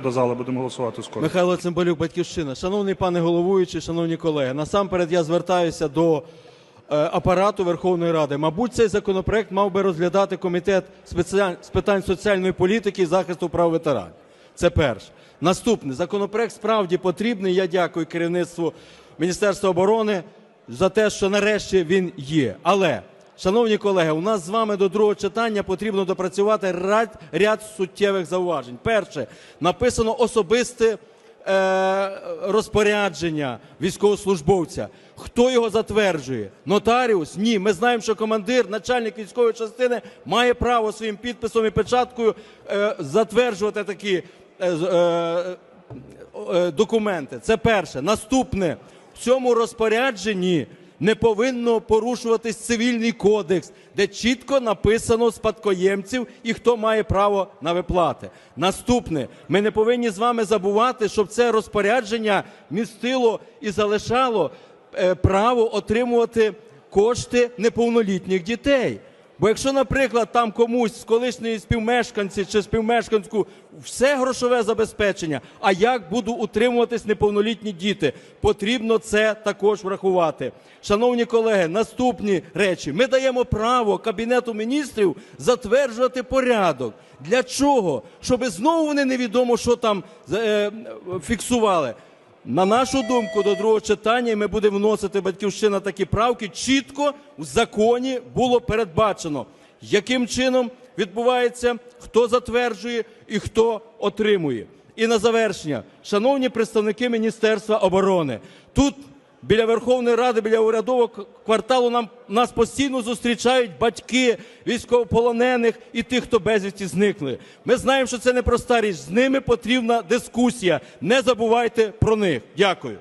до зали, будемо голосувати скоро. Михайло Цимбалюк, Батьківщина. Шановний пане головуючий, шановні колеги, насамперед я звертаюся до е, апарату Верховної Ради. Мабуть, цей законопроект мав би розглядати комітет з питань соціальної політики і захисту прав ветеранів. Це перше. Наступне законопроект справді потрібний. Я дякую керівництву Міністерства оборони за те, що нарешті він є. Але Шановні колеги, у нас з вами до другого читання потрібно допрацювати ряд, ряд суттєвих зауважень. Перше, написано особисте е, розпорядження військовослужбовця. Хто його затверджує? Нотаріус? Ні. Ми знаємо, що командир, начальник військової частини має право своїм підписом і печаткою е, затверджувати такі е, е, е, документи. Це перше. Наступне в цьому розпорядженні не повинно порушуватись цивільний кодекс, де чітко написано спадкоємців і хто має право на виплати. Наступне, ми не повинні з вами забувати, щоб це розпорядження містило і залишало е, право отримувати кошти неповнолітніх дітей. Бо якщо, наприклад, там комусь з колишньої співмешканці чи співмешканську все грошове забезпечення, а як будуть утримуватись неповнолітні діти, потрібно це також врахувати. Шановні колеги, наступні речі. Ми даємо право Кабінету міністрів затверджувати порядок. Для чого? Щоб знову вони невідомо, що там е, фіксували. На нашу думку, до другого читання ми будемо вносити батьківщина такі правки. Чітко в законі було передбачено, яким чином відбувається, хто затверджує і хто отримує. І на завершення, шановні представники Міністерства оборони, тут біля Верховної Ради, біля урядового кварталу нам нас постійно зустрічають батьки військовополонених і тих, хто безвісті зникли. Ми знаємо, що це непроста річ. З ними потрібна дискусія. Не забувайте про них. Дякую.